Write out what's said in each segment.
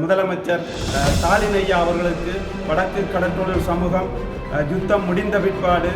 முதலமைச்சர் ஸ்டாலின் ஐயா அவர்களுக்கு வடக்கு கடற்றொழில் சமூகம் யுத்தம் முடிந்த பிற்பாடு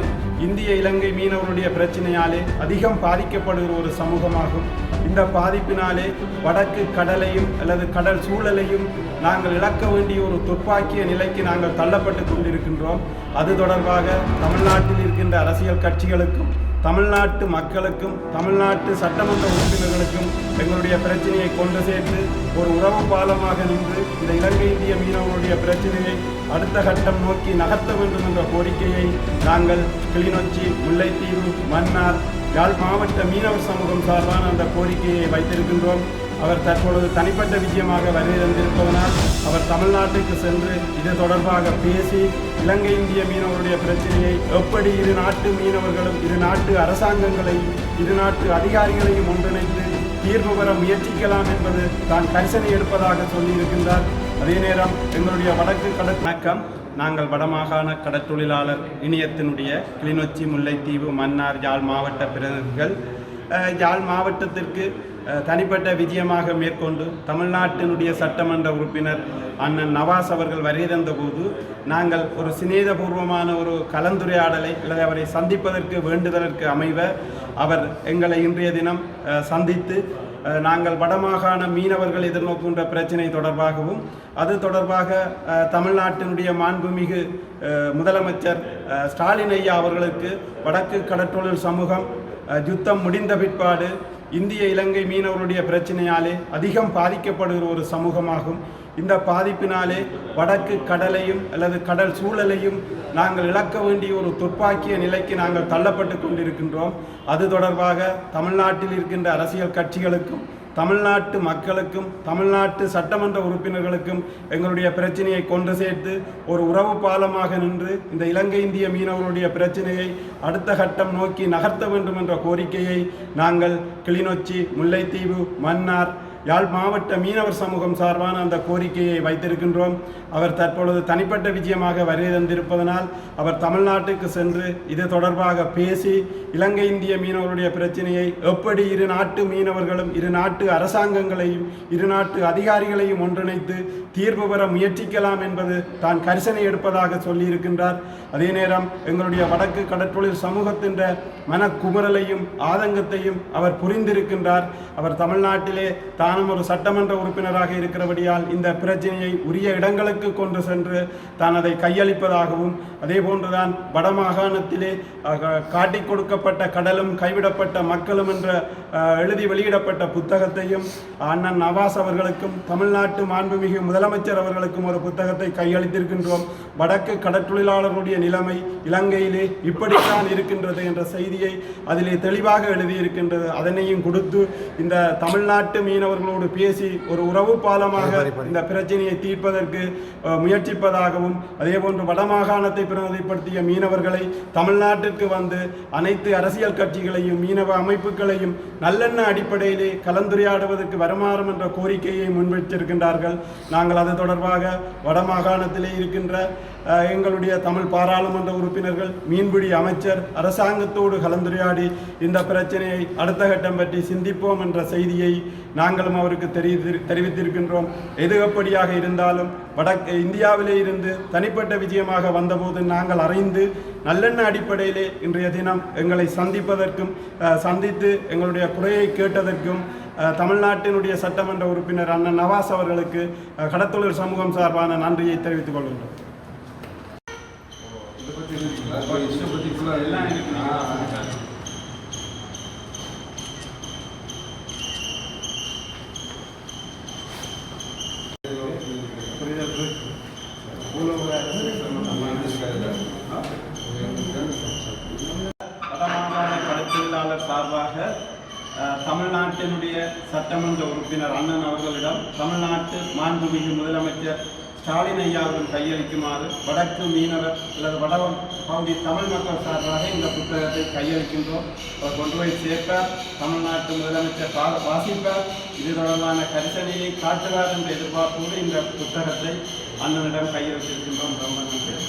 இந்திய இலங்கை மீனவர்களுடைய பிரச்சனையாலே அதிகம் பாதிக்கப்படுகிற ஒரு சமூகமாகும். இந்த பாதிப்பினாலே வடக்கு கடலையும் அல்லது கடல் சூழலையும் நாங்கள் இழக்க வேண்டிய ஒரு துப்பாக்கிய நிலைக்கு நாங்கள் தள்ளப்பட்டு கொண்டிருக்கின்றோம். அது தொடர்பாக தமிழ்நாட்டில் இருக்கின்ற அரசியல் கட்சிகளுக்கும் தமிழ்நாட்டு மக்களுக்கும் தமிழ்நாட்டு சட்டமன்ற உறுப்பினர்களுக்கும் எங்களுடைய பிரச்சனையை கொண்டு சேர்த்து ஒரு உறவு பாலமாக நின்று இந்த இலங்கை இந்திய மீனவர்களுடைய பிரச்சனையை அடுத்த கட்டம் நோக்கி நகர்த்த வேண்டும் என்ற கோரிக்கையை நாங்கள் கிளிநொச்சி முல்லைத்தீவு மன்னார் யாழ் மாவட்ட மீனவர் சமூகம் சார்பான அந்த கோரிக்கையை வைத்திருக்கின்றோம். அவர் தற்பொழுது தனிப்பட்ட விஷயமாக வருகை தந்திருப்பதனால் அவர் தமிழ்நாட்டுக்கு சென்று இது தொடர்பாக பேசி இலங்கை இந்திய மீனவருடைய பிரச்சனையை எப்படி இரு நாட்டு மீனவர்களும் இரு நாட்டு அரசாங்கங்களையும் இரு நாட்டு அதிகாரிகளையும் ஒன்றிணைத்து தீர்வு பெற முயற்சிக்கலாம் என்பது தான் கரிசனை எடுப்பதாக சொல்லியிருக்கின்றார். அதே நேரம் எங்களுடைய வடக்கு கடற் வணக்கம். நாங்கள் வடமாகாண கடற்தொழிலாளர் இணையத்தினுடைய கிளிநொச்சி முல்லைத்தீவு மன்னார் யாழ் மாவட்ட பிரதிநிதிகள். யாழ் மாவட்டத்திற்கு தனிப்பட்ட விஜயமாக மேற்கொண்டு தமிழ்நாட்டினுடைய சட்டமன்ற உறுப்பினர் அண்ணன் நவாஸ் அவர்கள் வருகை தந்தபோது நாங்கள் ஒரு சிநேதபூர்வமான ஒரு கலந்துரையாடலை அல்லது அவரை சந்திப்பதற்கு வேண்டுதலுக்கு அமைவ அவர் எங்களை இன்றைய தினம் சந்தித்து நாங்கள் வடமாகாண மீனவர்கள் எதிர்நோக்கின்ற பிரச்சினை தொடர்பாகவும் அது தொடர்பாக தமிழ்நாட்டினுடைய மாண்புமிகு முதலமைச்சர் ஸ்டாலின் ஐயா அவர்களுக்கு வடக்கு கடற்றொழில் சமூகம் யுத்தம் முடிந்த பிற்பாடு இந்திய இலங்கை மீனவர்களுடைய பிரச்சனையாலே அதிகம் பாதிக்கப்படுகிற ஒரு சமூகமாகும். இந்த பாதிப்பினாலே வடக்கு கடலையும் அல்லது கடல் சூழலையும் நாங்கள் இழக்க வேண்டிய ஒரு துப்பாக்கிய நிலைக்கு நாங்கள் தள்ளப்பட்டு கொண்டிருக்கின்றோம். அது தொடர்பாக தமிழ்நாட்டில் இருக்கின்ற அரசியல் கட்சிகளுக்கும் தமிழ்நாட்டு மக்களுக்கும் தமிழ்நாட்டு சட்டமன்ற உறுப்பினர்களுக்கும் எங்களுடைய பிரச்சனையை கொண்டு சேர்த்து ஒரு உறவு பாலமாக நின்று இந்த இலங்கை இந்திய மீனவர்களுடைய பிரச்சனையை அடுத்த கட்டம் நோக்கி நகர்த்த வேண்டும் என்ற கோரிக்கையை நாங்கள் கிளிநொச்சி முல்லைத்தீவு மன்னார் யாழ் மாவட்ட மீனவர் சமூகம் சார்பான அந்த கோரிக்கையை வைத்திருக்கின்றோம். அவர் தற்பொழுது தனிப்பட்ட விஜயமாக வருகை தந்திருப்பதனால் அவர் தமிழ்நாட்டுக்கு சென்று இது தொடர்பாக பேசி இலங்கை இந்திய மீனவருடைய பிரச்சனையை எப்படி இரு நாட்டு மீனவர்களும் இரு நாட்டு அரசாங்கங்களையும் இரு நாட்டு அதிகாரிகளையும் ஒன்றிணைத்து தீர்வு பெற முயற்சிக்கலாம் என்பது தான் கரிசனை எடுப்பதாக சொல்லியிருக்கின்றார். அதே நேரம் எங்களுடைய வடக்கு கடற்றொழில் சமூகத்தின் மனக்குமுறலையும் ஆதங்கத்தையும் அவர் புரிந்திருக்கின்றார். அவர் தமிழ்நாட்டிலே தானும் ஒரு சட்டமன்ற உறுப்பினராக இருக்கிறபடியால் இந்த பிரச்சனையை உரிய இடங்களுக்கு கொண்டு சென்று தான் அதை கையளிப்பதாகவும் அதே போன்றுதான் வடமாகாணத்திலே காட்டி கொடுக்கப்பட்ட கடலும் கைவிடப்பட்ட மக்களும் என்ற எழுதி வெளியிடப்பட்ட புத்தகத்தையும் அண்ணன் நவாஸ் அவர்களுக்கும் தமிழ்நாட்டு மாண்புமிகு முதலமைச்சர் அவர்களுக்கும் ஒரு புத்தகத்தை கையளித்திருக்கின்றோம். வடக்கு கடற்றொழிலாளர்களுடைய நிலைமை இலங்கையிலே இப்படித்தான் இருக்கின்றது என்ற செய்தியை அதிலே தெளிவாக எழுதியிருக்கின்றது. அதனையும் கொடுத்து இந்த தமிழ்நாட்டு மீனவர் மீனவர்களோடு பேசி ஒரு உறவு பாலமாக இந்த பிரச்சனையை தீர்ப்பதற்கு முயற்சிப்பதாகவும் அதேபோன்று வடமாகாணத்தை பிரதிநிதிப்படுத்திய மீனவர்களை தமிழ்நாட்டிற்கு வந்து அனைத்து அரசியல் கட்சிகளையும் மீனவ அமைப்புகளையும் நல்லெண்ண அடிப்படையிலே கலந்துரையாடுவதற்கு வருமாறும் என்ற கோரிக்கையை முன்வைத்திருக்கின்றார்கள். நாங்கள் அது தொடர்பாக வடமாகாணத்திலே இருக்கின்ற எங்களுடைய தமிழ் பாராளுமன்ற உறுப்பினர்கள் மீன்பிடி அமைச்சர் அரசாங்கத்தோடு கலந்துரையாடி இந்த பிரச்சனையை அடுத்த கட்டம் பற்றி சிந்திப்போம் என்ற செய்தியை நாங்களும் அவருக்கு தெரிவித்து தெரிவித்திருக்கின்றோம். எது எப்படியாக இருந்தாலும் வடக்கு இந்தியாவிலே இருந்து தனிப்பட்ட விஜயமாக வந்தபோது நாங்கள் அறிந்து நல்லெண்ண அடிப்படையிலே இன்றைய தினம் எங்களை சந்திப்பதற்கும் சந்தித்து எங்களுடைய குறையை கேட்டதற்கும் தமிழ்நாட்டினுடைய சட்டமன்ற உறுப்பினர் அண்ணன் நவாஸ் அவர்களுக்கு கடத்தொழில் சமூகம் சார்பான நன்றியை தெரிவித்துக் கொள்கின்றோம். வடமாகாண சார்பாக அஹ், தமிழ்நாட்டினுடைய சட்டமன்ற உறுப்பினர் அண்ணன் அவர்களிடம் தமிழ்நாட்டு மாண்புமிகு முதலமைச்சர் ஸ்டாலின் ஐயா அவர்கள் கையளிக்குமாறு வடக்கு மீனவர் அல்லது வட பகுதி தமிழ் மக்கள் சார்பாக இந்த புத்தகத்தை கையளிக்கின்றோம். அவர் கொண்டு போய் சேர்ப்பார். தமிழ்நாட்டு முதலமைச்சர் பா- வாசிப்பார். இது தொடர்பான கரிசனையை காட்டுவார் என்ற எதிர்பார்ப்போடு இந்த புத்தகத்தை அண்ணனிடம் கையெழுத்திருக்கின்றோம் ரொம்ப நன்றி.